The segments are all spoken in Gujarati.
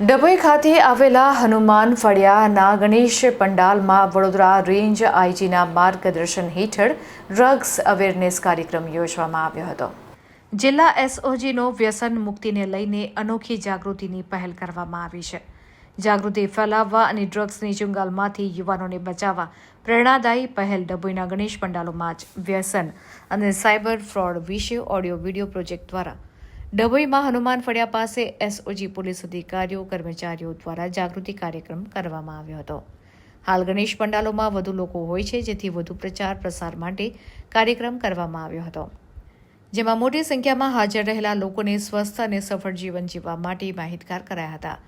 ડભોઈ ખાતે આવેલા હનુમાન ફળિયાના ગણેશ પંડાલમાં વડોદરા રેન્જ આઈજીના માર્ગદર્શન હેઠળ ડ્રગ્સ અવેરનેસ કાર્યક્રમ યોજવામાં આવ્યો હતો. જિલ્લા એસઓજીનો વ્યસન મુક્તિને લઈને અનોખી જાગૃતિની પહેલ કરવામાં આવી છે. જાગૃતિ ફેલાવવા અને ડ્રગ્સની ચુંગાલમાંથી યુવાનોને બચાવવા પ્રેરણાદાયી પહેલ ડભોઈના ગણેશ પંડાલોમાં જ વ્યસન અને સાયબર ફ્રોડ વિશે ઓડિયો વિડિયો પ્રોજેક્ટ દ્વારા ડભોઈમાં હનુમાન ફળિયા પાસે એસઓજી પોલીસ અધિકારીઓ, કર્મચારીઓ દ્વારા જાગૃતિ કાર્યક્રમ કરવામાં આવ્યો હતો. હાલ ગણેશ પંડાલોમાં વધુ લોકો હોય છે, જેથી વધુ પ્રચાર પ્રસાર માટે કાર્યક્રમ કરવામાં આવ્યો હતો. જેમાં મોટી સંખ્યામાં હાજર રહેલા લોકોને સ્વસ્થ અને સફળ જીવન જીવવા માટે માહિતગાર કરાયા હતા.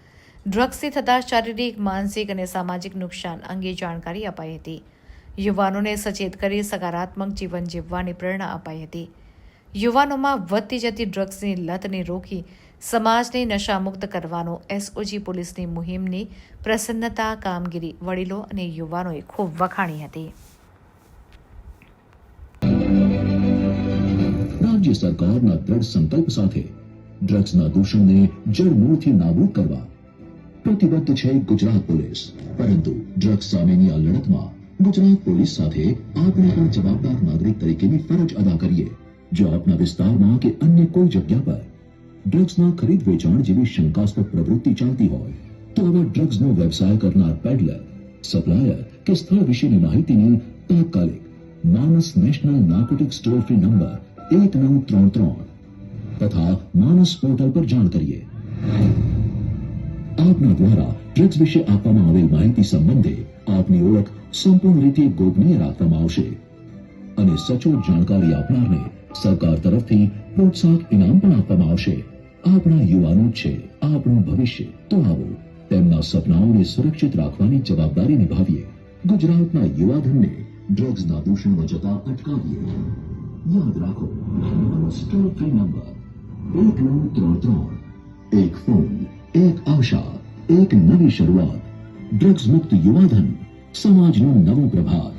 ડ્રગ્સથી થતા શારીરિક, માનસિક અને સામાજિક નુકસાન અંગે જાણકારી અપાઈ હતી. યુવાનોને સચેત કરી સકારાત્મક જીવન જીવવાની પ્રેરણા અપાઈ હતી. યુવાનોમાં વધતી જતી ડ્રગ્સની લતને રોકી સમાજને નશામુક્ત કરવાનો એસઓજી પોલીસની મુહિમની પ્રસન્નતા, કામગીરી, વડીલો અને યુવાનોએ ખૂબ વખાણી હતી. રાજ્ય સરકારના દ્રઢ સંકલ્પ સાથે ડ્રગ્સના દૂષણને જડમૂળથી નાબૂદ કરવા પ્રતિબદ્ધ છે ગુજરાત પોલીસ. પરંતુ ડ્રગ્સ સામેની આ લડતમાં ગુજરાત પોલીસ સાથે આપણે પણ જવાબદાર નાગરિક તરીકેની ફરજ અદા કરીએ. જો આપના વિસ્તારમાં કે અન્ય કોઈ જગ્યા પર ડ્રગ્સના ખરીદ વેચાણ જેવી શંકાસ્પદ પ્રવૃત્તિ ચાલતી હોય તો આવા ડ્રગ્સનો વ્યવસાય કરનાર પેડલર સપ્લાયર કે સ્થળ વિશેની માહિતીની તાત્કાલિક Manas national narcotics toll free number એક નવ ત્રણ ત્રણ તથા માનસ પોર્ટલ પર જાણ કરીએ આપના દ્વારા ડ્રગ્સ વિશે આપવામાં આવેલ માહિતી સંબંધે આપની ઓળખ સંપૂર્ણ રીતે ગોપનીય રાખવામાં આવશે અને સચોટ જાણકારી આપનારને સરકાર તરફથી પ્રોત્સાહક ઇનામ પણ આપવામાં આવશે. આપણા યુવાનો છે, આપણું ભવિષ્ય. તો આવો તેમના સપનાઓને સુરક્ષિત રાખવાની જવાબદારી નિભાવીએ. ગુજરાતના યુવાધનને ડ્રગ્સના દૂષણમાં જતા અટકાવીએ. યાદ રાખો ટોલ ફ્રી નંબર એક નવ ત્રણ ત્રણ. એક ફોન, એક આશા, એક નવી શરૂઆત. ડ્રગ્સ મુક્ત યુવાધન સમાજનું નવું પ્રભાત.